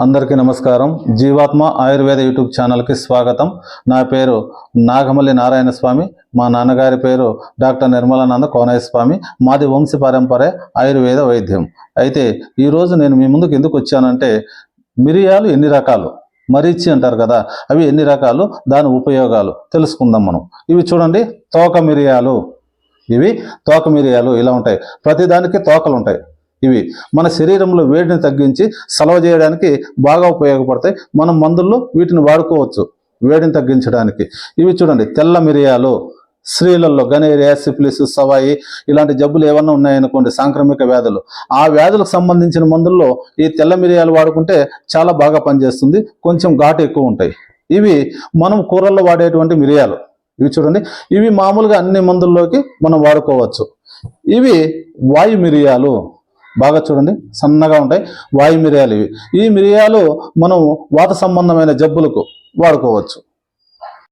అందరికీ నమస్కారం. జీవాత్మ ఆయుర్వేద యూట్యూబ్ ఛానల్కి స్వాగతం. నా పేరు నాగమల్లి నారాయణ స్వామి మా నాన్నగారి పేరు డాక్టర్ నిర్మలానంద కోనయ్య స్వామి మాది వంశ పరంపరే ఆయుర్వేద వైద్యం. అయితే ఈరోజు నేను మీ ముందుకు ఎందుకు వచ్చానంటే మిరియాలు ఎన్ని రకాలు? మరీచి అంటారు కదా అవి ఎన్ని రకాలు? దాని ఉపయోగాలు తెలుసుకుందాం మనం. ఇవి చూడండి తోక మిరియాలు. ఇవి తోక మిరియాలు ఇలా ఉంటాయి. ప్రతిదానికి తోకలు ఉంటాయి. ఇవి మన శరీరంలో వేడిని తగ్గించి సలవ చేయడానికి బాగా ఉపయోగపడతాయి. మనం మందుల్లో వీటిని వాడుకోవచ్చు వేడిని తగ్గించడానికి. ఇవి చూడండి తెల్ల మిరియాలు స్త్రీలలో గనేరియా సిఫిలిస్ సవాయి ఇలాంటి జబ్బులు ఏమన్నా ఉన్నాయనుకోండి సాంక్రమిక వ్యాధులు. ఆ వ్యాధులకు సంబంధించిన మందుల్లో ఈ తెల్ల మిరియాలు వాడుకుంటే చాలా బాగా పనిచేస్తుంది. కొంచెం ఘాటు ఎక్కువ ఉంటాయి. ఇవి మనం కూరల్లో వాడేటువంటి మిరియాలు. ఇవి చూడండి ఇవి మామూలుగా అన్ని మందుల్లోకి మనం వాడుకోవచ్చు. ఇవి వాయు మిరియాలు. బాగా చూడండి సన్నగా ఉంటాయి. వాయు మిరియాలు ఇవి. ఈ మిరియాలు మనం వాత సంబంధమైన జబ్బులకు వాడుకోవచ్చు.